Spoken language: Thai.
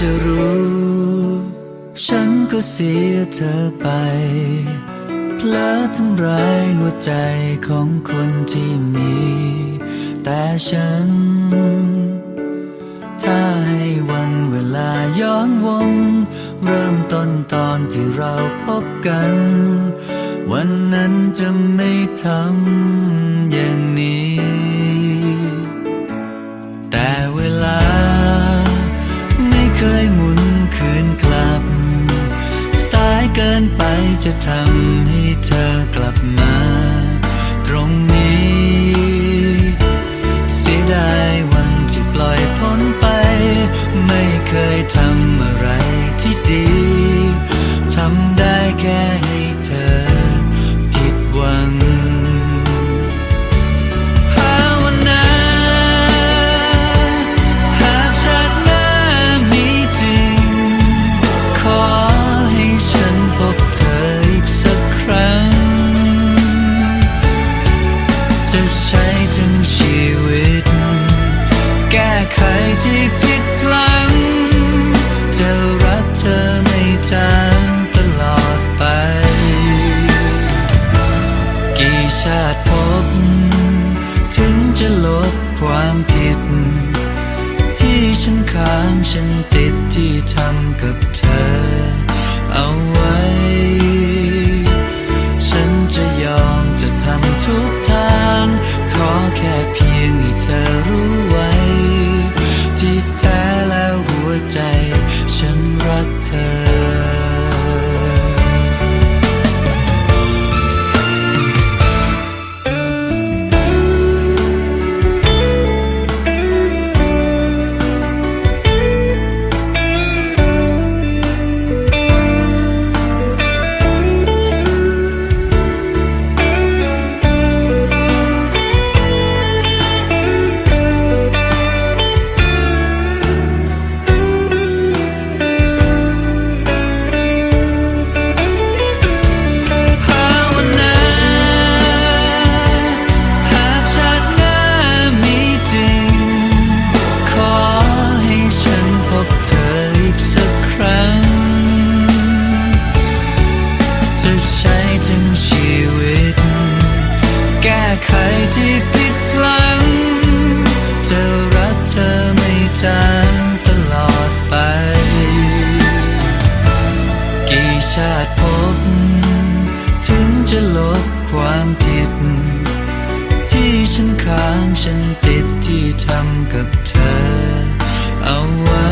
จะรู้ ฉันก็เสียเธอไปเพลอทำร้ายหัวใจของคนที่มี แต่ฉัน ถ้าให้วันเวลาย้อนวง เริ่มต้นตอนที่เราพบกัน วันนั้นจะไม่ทำอย่างนี้ ยหมุนคืนกลับ สายเกินไปจะทำให้เธอกลับมา ตรงนี้ เสียดายวันที่ปล่อยพ้นไป ไม่เคยทำอะไรที่ดี ทำได้แค่ให้ ก้ไขที่ผิดพลังจะรักเธอไม่จางตลอดไป กี่ชาติพบ ถึงจะลบความผิด ที่ฉันค้างฉัน ชาติพบ ถึงจะลบความผิด ที่ฉันค้างฉันติดที่ทำกับเธอ เอาไว้